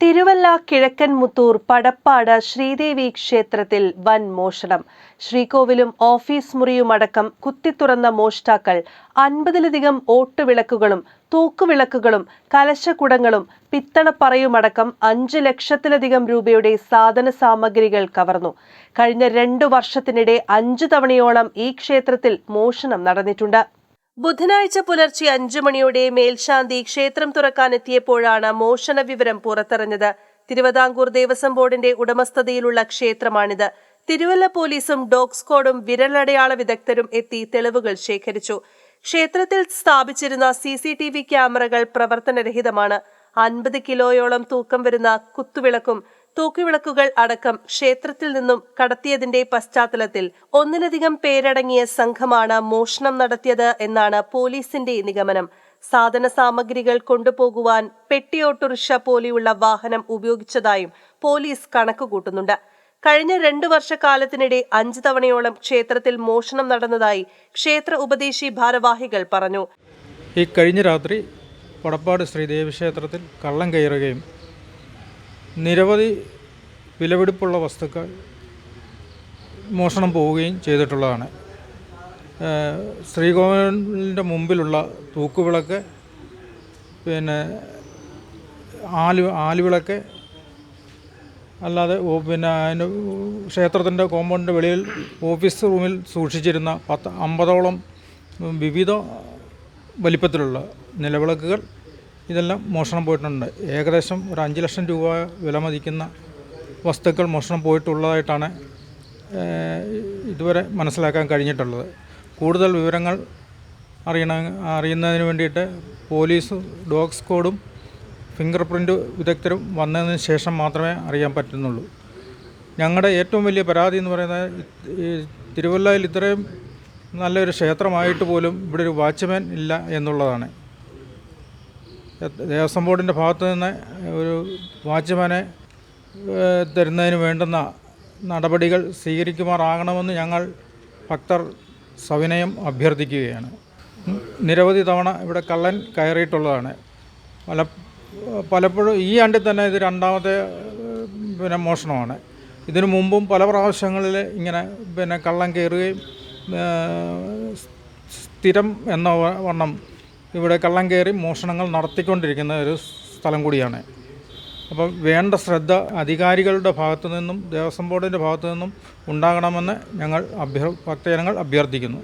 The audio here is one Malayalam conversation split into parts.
തിരുവല്ല കിഴക്കൻ മുത്തൂർ പടപ്പാട് ശ്രീദേവി ക്ഷേത്രത്തിൽ വൻ മോഷണം. ശ്രീകോവിലും ഓഫീസ് മുറിയുമടക്കം കുത്തിത്തുറന്ന മോഷ്ടാക്കൾ അൻപതിലധികം ഓട്ടുവിളക്കുകളും തൂക്കുവിളക്കുകളും കലശക്കുടങ്ങളും പിത്തളപ്പറയുമടക്കം അഞ്ച് ലക്ഷത്തിലധികം രൂപയുടെ സാധന സാമഗ്രികൾ കവർന്നു. കഴിഞ്ഞ രണ്ടു വർഷത്തിനിടെ അഞ്ചു തവണയോളം ഈ ക്ഷേത്രത്തിൽ മോഷണം നടന്നിട്ടുണ്ട്. ബുധനാഴ്ച പുലർച്ചെ അഞ്ചു മണിയോടെ മേൽശാന്തി ക്ഷേത്രം തുറക്കാനെത്തിയപ്പോഴാണ് മോഷണ വിവരം പുറത്തറിഞ്ഞത്. തിരുവിതാംകൂർ ദേവസ്വം ബോർഡിന്റെ ഉടമസ്ഥതയിലുള്ള ക്ഷേത്രമാണിത്. തിരുവല്ല പോലീസും ഡോഗ് സ്ക്വാഡും വിരലടയാള വിദഗ്ധരും എത്തി തെളിവുകൾ ശേഖരിച്ചു. ക്ഷേത്രത്തിൽ സ്ഥാപിച്ചിരുന്ന സി സി ടി വി ക്യാമറകൾ പ്രവർത്തനരഹിതമാണ്. അൻപത് കിലോയോളം തൂക്കം വരുന്ന കുത്തുവിളക്കും തൂക്കുവിളക്കുകൾ അടക്കം ക്ഷേത്രത്തിൽ നിന്നും കടത്തിയതിന്റെ പശ്ചാത്തലത്തിൽ ഒന്നിലധികം പേരടങ്ങിയ സംഘമാണ് മോഷണം നടത്തിയത് എന്നാണ് പോലീസിന്റെ നിഗമനം. സാധന സാമഗ്രികൾ കൊണ്ടുപോകുവാൻ പെട്ടി ഓട്ടോറിക്ഷ പോലെയുള്ള വാഹനം ഉപയോഗിച്ചതായും പോലീസ് കണക്കുകൂട്ടുന്നുണ്ട്. കഴിഞ്ഞ രണ്ടു വർഷക്കാലത്തിനിടെ അഞ്ച് തവണയോളം ക്ഷേത്രത്തിൽ മോഷണം നടന്നതായി ക്ഷേത്ര ഉപദേശി ഭാരവാഹികൾ പറഞ്ഞു. ഈ കഴിഞ്ഞ രാത്രി പടപ്പാട് ശ്രീദേവി ക്ഷേത്രത്തിൽ കള്ളം കയറുകയും നിരവധി വിലപിടിപ്പുള്ള വസ്തുക്കൾ മോഷണം പോവുകയും ചെയ്തിട്ടുള്ളതാണ്. ശ്രീകോവിലിന്റെ മുമ്പിലുള്ള തൂക്കുവിളക്ക് പിന്നെ ആലു ആലുവിളക്ക് അല്ലാതെ പിന്നെ അതിന്റെ ക്ഷേത്രത്തിന്റെ കോമ്പൗണ്ടിന്റെ വെളിയിൽ ഓഫീസ് റൂമിൽ സൂക്ഷിച്ചിരുന്ന പത്ത് അമ്പതോളം വിവിധ വലിപ്പത്തിലുള്ള നിലവിളക്കുകൾ ഇതെല്ലാം മോഷണം പോയിട്ടുണ്ട്. ഏകദേശം ഒരു അഞ്ച് ലക്ഷം രൂപ വില മതിക്കുന്ന വസ്തുക്കൾ മോഷണം പോയിട്ടുള്ളതായിട്ടാണ് ഇതുവരെ മനസ്സിലാക്കാൻ കഴിഞ്ഞിട്ടുള്ളത്. കൂടുതൽ വിവരങ്ങൾ അറിയണ അറിയുന്നതിന് വേണ്ടിയിട്ട് പോലീസ് ഡോഗ് സ്ക്വാഡും ഫിംഗർ പ്രിന്റ് വിദഗ്ധരും വന്നതിന് ശേഷം മാത്രമേ അറിയാൻ പറ്റുന്നുള്ളൂ. ഞങ്ങളുടെ ഏറ്റവും വലിയ പരാതി എന്ന് പറയുന്നത് തിരുവല്ലയിൽ ഇത്രയും നല്ലൊരു ക്ഷേത്രമായിട്ട് പോലും ഇവിടെ ഒരു വാച്ച്മാൻ ഇല്ല എന്നുള്ളതാണ്. ദേവസ്വം ബോർഡിന്റെ ഭാഗത്തു നിന്ന് ഒരു വാച്ച്മാനെ തരുന്നതിന് വേണ്ടുന്ന നടപടികൾ സ്വീകരിക്കുമാറാകണമെന്ന് ഞങ്ങൾ ഭക്തർ സവിനയം അഭ്യർത്ഥിക്കുകയാണ്. നിരവധി തവണ ഇവിടെ കള്ളൻ കയറിയിട്ടുള്ളതാണ്. പല പലപ്പോഴും ഈ ആണ്ടിൽ തന്നെ ഇത് രണ്ടാമത്തെ പിന്നെ മോഷണമാണ്. ഇതിനു മുമ്പും പല പ്രാവശ്യങ്ങളിൽ ഇങ്ങനെ പിന്നെ കള്ളം കയറുകയും സ്ഥിരം എന്ന വണ്ണം ഇവിടെ കള്ളം കയറി മോഷണങ്ങൾ നടത്തിക്കൊണ്ടിരിക്കുന്ന ഒരു സ്ഥലം കൂടിയാണ്. അപ്പം വേണ്ട ശ്രദ്ധ അധികാരികളുടെ ഭാഗത്തു നിന്നും ദേവസ്വം ബോർഡിന്റെ ഭാഗത്തു നിന്നും ഉണ്ടാകണമെന്ന് ഞങ്ങൾ അഭ്യർ ഭക്തജനങ്ങൾ അഭ്യർത്ഥിക്കുന്നു.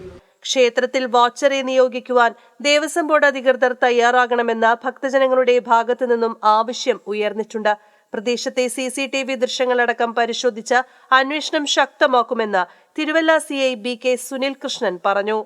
ക്ഷേത്രത്തിൽ വാച്ചറെ നിയോഗിക്കുവാൻ ദേവസ്വം ബോർഡ് അധികൃതർ തയ്യാറാകണമെന്ന ഭക്തജനങ്ങളുടെ ഭാഗത്തു നിന്നും ആവശ്യം ഉയർന്നിട്ടുണ്ട്. പ്രദേശത്തെ സി സി ടി വി ദൃശ്യങ്ങളടക്കം പരിശോധിച്ച് അന്വേഷണം ശക്തമാക്കുമെന്ന് Thiruvalla C I B K Sunil Krishnan പറഞ്ഞു.